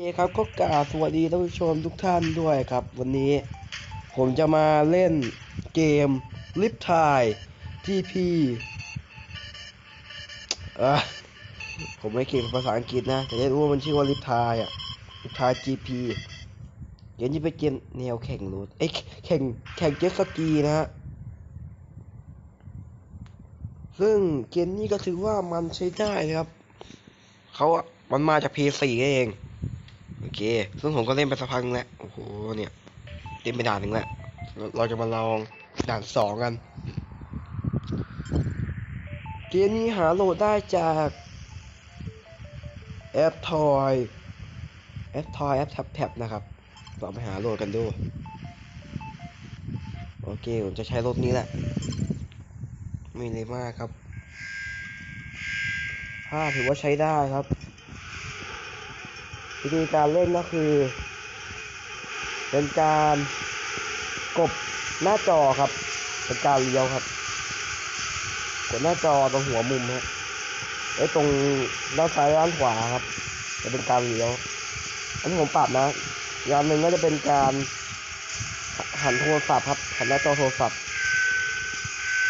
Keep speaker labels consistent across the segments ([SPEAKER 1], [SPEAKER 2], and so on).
[SPEAKER 1] เคครับก็กาบสวัสดีท่านผู้ชมทุกท่านด้วยครับ วันนี้ผมจะมาเล่นเกมลิฟทายทีพีอะผมไม่เก่งภาษาอังกฤษนะแต่ได้รู้ว่ามันชื่อว่าลิฟทายอะลิฟทาย GP เกมนี้เป็นเกมแนวแข่งรถเอ้ยแข่งแข่งเจ็ตสกีนะฮะซึ่งเกมนี้ก็ถือว่ามันใช้ได้ครับเขามันมาจาก PS4 เอง โอเค ซึ่งผมก็เล่นไปสักพักนึงแล้ว โอ้โห เนี่ยเล่นไปด่านหนึ่งแล้วเราเราจะมาลองด่านสองกัน เกมนี้หาโหลดได้จากแอปทอยแอปทอยแอปแท็บแท็บนะครับลองไปหาโหลดกันดู โอเค ผมจะใช้รถนี้แหละ ไม่เลยมากครับถ้าถือว่าใช้ได้ครับ วิธีการเล่นก็คือ เป็นการกดหน้าจอครับ เป็นการเลี้ยวครับ กดหน้าจอตรงหัวมุมฮะไอ้ตรงด้านซ้ายด้านขวาครับ จะเป็นการเลี้ยว อันนี้ผมปรับนะอีกอันหนึ่งก็จะเป็นการหันโทรศัพท์ครับหันหน้าจอโทรศัพท์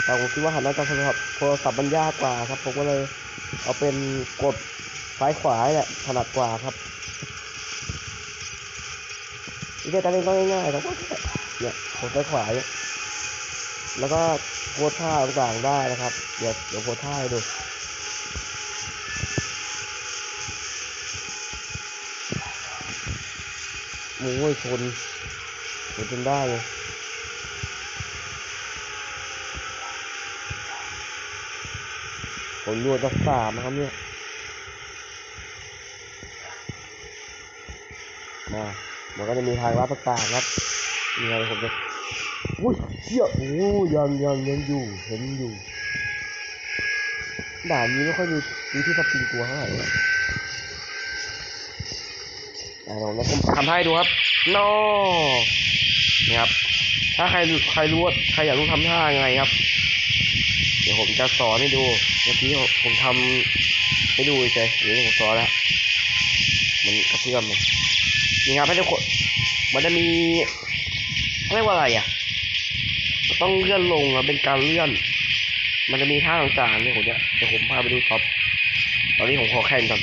[SPEAKER 1] แต่ผมคิดว่าหันหน้าจอโทรศัพท์โทรศัพท์มันยากกว่าครับ ผมก็เลยเอาเป็นกดซ้ายขวาแหละถนัดกว่าครับ วิธีการเล่นก็ง่ายๆครับก็เนี่ยกดซ้ายขวาเนี่ยแล้วก็โพสท่าต่างๆได้นะครับ เดี๋ยวเดี๋ยวโพสท่าให้ดูโอ้ยชนชนจนได้เลยผมรวดจะสามครับเนี่ยมา มันก็จะมีทางลัดต่างๆครับมีอะไรผมจะอุ้ยเชี่ยโอ้ยังยังยังอยู่เห็นอยู่ด่านนี้ไม่ค่อยมีมีที่สปริงตัวเท่าไหร่อ่าลองแล้วผมทำให้ดูครับนอนี่ครับ ถ้าใครใครรู้ว่าใครอยากรู้ทำท่าไงครับ เดี๋ยวผมจะสอนให้ดูเมื่อกี้ผมทำให้ดูเฉยเดี๋ยวผมสอนแล้วมันกระเพื่อมเลย นี่ครับให้ทุกคนมันจะมีเรียกว่าอะไรอะ ต้องเลื่อนลงอะเป็นการเลื่อน มันจะมีท่าต่างๆเนี่ยผมจะเดี๋ยวผมพาไปดูครับตอนนี้ผมขอแข่งก่อน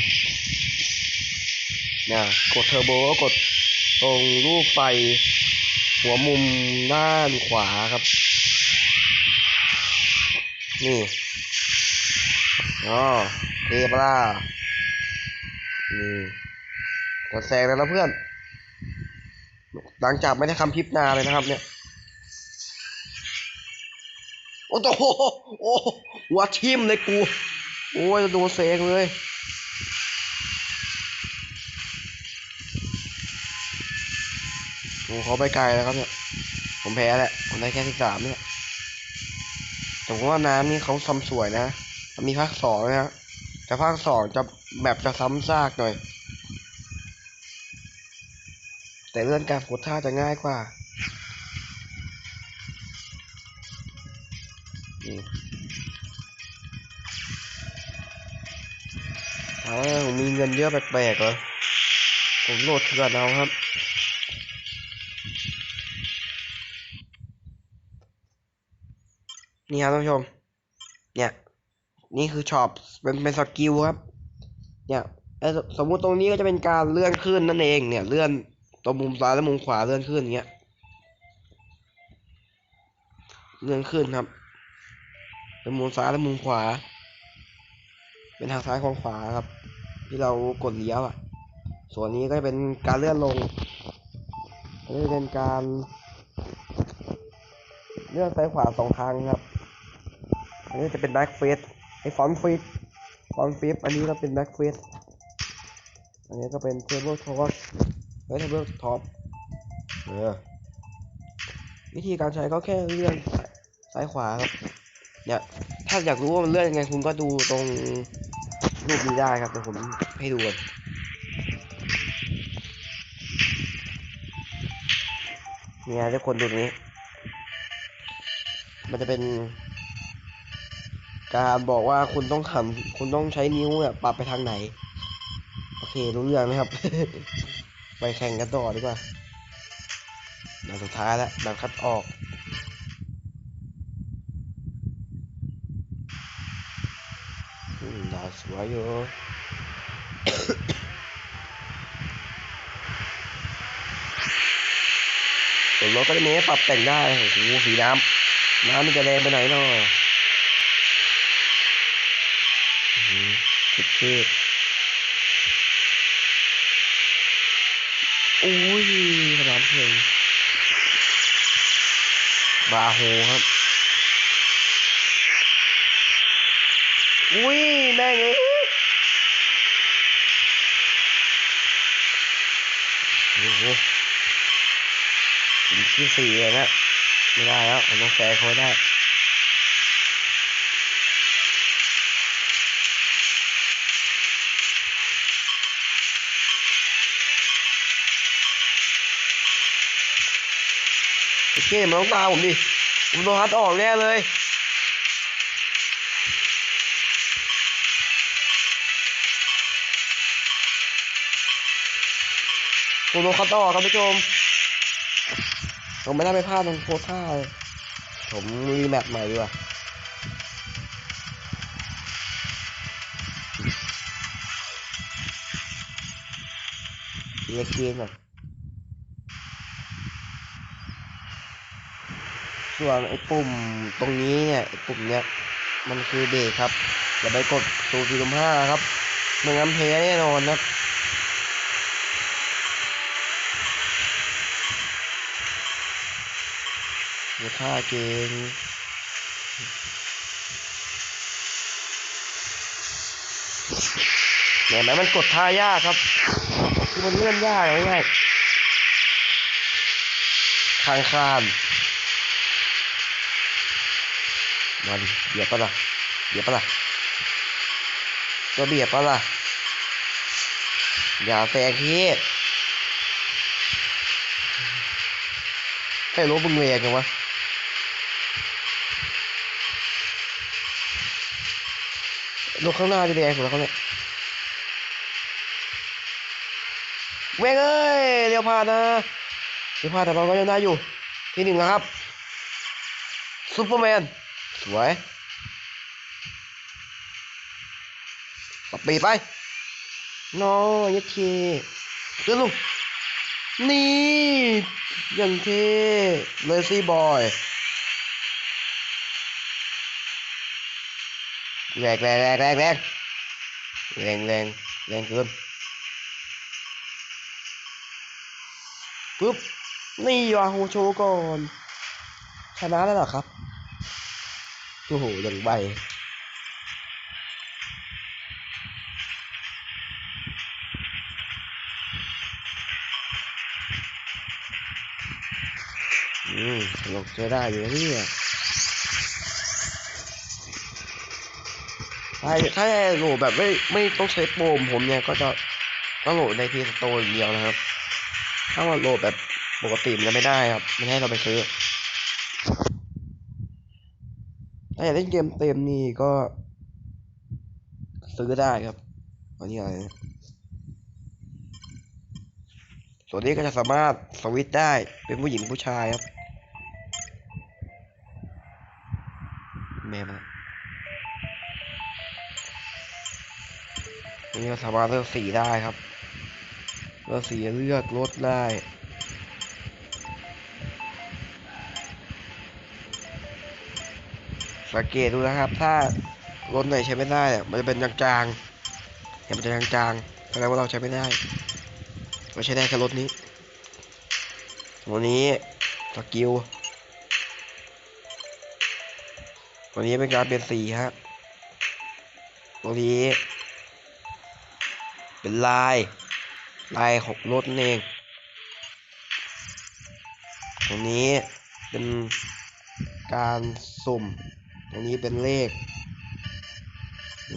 [SPEAKER 1] นะกดเทอร์โบก็กดตรงรูปไฟ หัวมุมด้านขวาครับ นี่อ๋อเทปล่านี่ จะแซงแล้วนะเพื่อน หลังจากไม่ได้คำพิบนาเลยนะครับ เนี่ย โอ้โหโอ้โหหัวทิ่มเลยกู โอ้ยโดนเซงเลยโอ้เขาไปไกลแล้วครับเนี่ย ผมแพ้แหละ ผมได้แค่ที่สามเนี่ยแต่ผมว่าน้ำนี่เขาซ้ำสวยนะ มีภาคสองนะฮะแต่ภาคสองจะแบบจะซ้ำซากหน่อย แต่เรื่องการโพสท่าจะง่ายกว่านี่ถาวผมมีเงินเยอะแปลกๆเหรอผมโหลดเถื่อนเอาครับนี่ครับท่านผู้ชม เนี่ย นี่คือช็อป เป็นเป็นสกิลครับ เนี่ยสมมุติตรงนี้ก็จะเป็นการเลื่อนขึ้นนั่นเอง เนี่ยเลื่อน ตรงมุมซ้ายและมุมขวาเลื่อนขึ้นอย่างเงี้ยเลื่อนขึ้นครับ เป็นมุมซ้ายและมุมขวา เป็นทางซ้ายของขวาครับ ที่เรากดเลี้ยวอะ ส่วนนี้ก็จะเป็นการเลื่อนลงอันนี้เป็นการเลื่อนซ้ายขวาสองทางครับ อันนี้จะเป็นแบ็กเฟสไอฟอนฟิปฟอนฟิปอันนี้ก็เป็นแบ็กเฟสอันนี้ก็เป็นเทเบิลท็อป เฮ้ยเทเบิลท็อปเออวิธีการใช้ก็แค่เลื่อนซ้ายขวาครับเนี่ยถ้าอยากรู้ว่ามันเลื่อนยังไงคุณก็ดูตรงรูปนี้ได้ครับเดี๋ยวผมให้ดูกันเนี่ยทุกคนดูตรงนี้ มันจะเป็น การบอกว่าคุณต้องทำคุณต้องใช้นิ้วเนี่ยปรับไปทางไหน โอเครู้เรื่องนะครับ ไปแข่งกันต่อดีกว่าด่านสุดท้ายแล้วด่านคัดออกด่านสวยอยู่ส่วนรถก็จะมีให้ปรับแต่งได้โอ้โหสีน้ำน้ำมันจะแดงไปไหนอยเนาะอื้อหือสุดเท่ อุ้ยสนามเพลงบาโฮครับ อุ้ยแม่งเอ้ยโอ้โหที่สี่เลยนะไม่ได้แล้วผมต้องแซงเขาได้ เคมันต้องตามผมดิผมโดนฮัดออกแน่เลยผมโดนคัดออกครับผู้ชมผมไม่ได้ไปพลาดตรงโพสท่าเลยผมรีแมปใหม่ดีกว่าเรียกเกมก่อน ส่วนไอ้ปุ่มตรงนี้เนี่ยไอ้ปุ่มเนี้ยมันคือเบรกครับอย่าไปกดสูสี่ลมห้าครับไมันงั้นแพ้แน่นอนนะเดี๋ยวท่าเกงเห็นไหมมันกดท่ายากครับคือมันเลื่อนยากง่ายๆคานคาน มาดิเบียดปะล่ะเบียดปะล่ะก็เบียดปะล่ะอย่าแซงพี่ให้รถมึงแรงกันวะรถข้างหน้าจะแดงสุดแล้วเขาเนี่ยเว้งเอ้ยเลี้ยวพลาดนะเลี้ยวพลาดแต่เราก็ยังได้อยู่ที่หนึ่งนะครับซูเปอร์แมน สวยสปีดไปน้อยัดเคเดินลุงนี่อย่างเท่เลซี่บอยแรงแรงแรงแรงแรงแรงแรงแรงเกินปุ๊บ นี่วาโฮโชว์ก่อน ชนะแล้วเหรอครับ โอ้โหอย่างใบอืมสนุกจะได้อยู่นะเนี่ถ้าถ้าโหลดแบบไม่ไม่ต้องใช้โปมผมเนี่ยก็จะต้องโหลดในพีสโตร์อย่างเดียวนะครับ ถ้าเราโหลดแบบปกติมันจะไม่ได้ครับไม่ให้เราไปซื้อ ถ้าอยากเล่นเกมเต็มนี่ก็ ซื้อได้ครับอันนี้อะไรส่วนนี้ก็จะสามารถสวิตได้เป็นผู้หญิงผู้ชายครับแม่มาอันนี้ก็สามารถเลือกสีได้ครับเลือกสีเลือกรถได้ สังเกตดูนะครับ ถ้ารถไหนใช้ไม่ได้มันจะเป็นจางๆเนี่ยมันจะจางๆแสดงว่าเราใช้ไม่ได้เราใช้ได้แค่รถนี้วันนี้สกิลวันนี้เป็นการเปลี่ยนสีฮะตัวนี้เป็นลายลายของรถนั่นเองตรงนี้เป็นการสุ่ม ตรงนี้เป็นเลข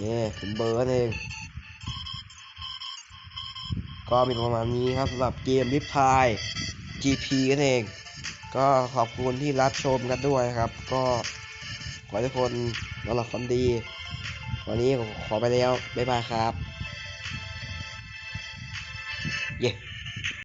[SPEAKER 1] นี่เป็นเบอร์นั่นเอง ก็มีประมาณนี้ครับสำหรับเกมลิฟทาย GP นั่นเอง ก็ขอบคุณที่รับชมกันด้วยครับ ก็ขอให้ทุกคนนอนหลับฝันดี วันนี้ขอไปแล้ว บ๊ายบายครับ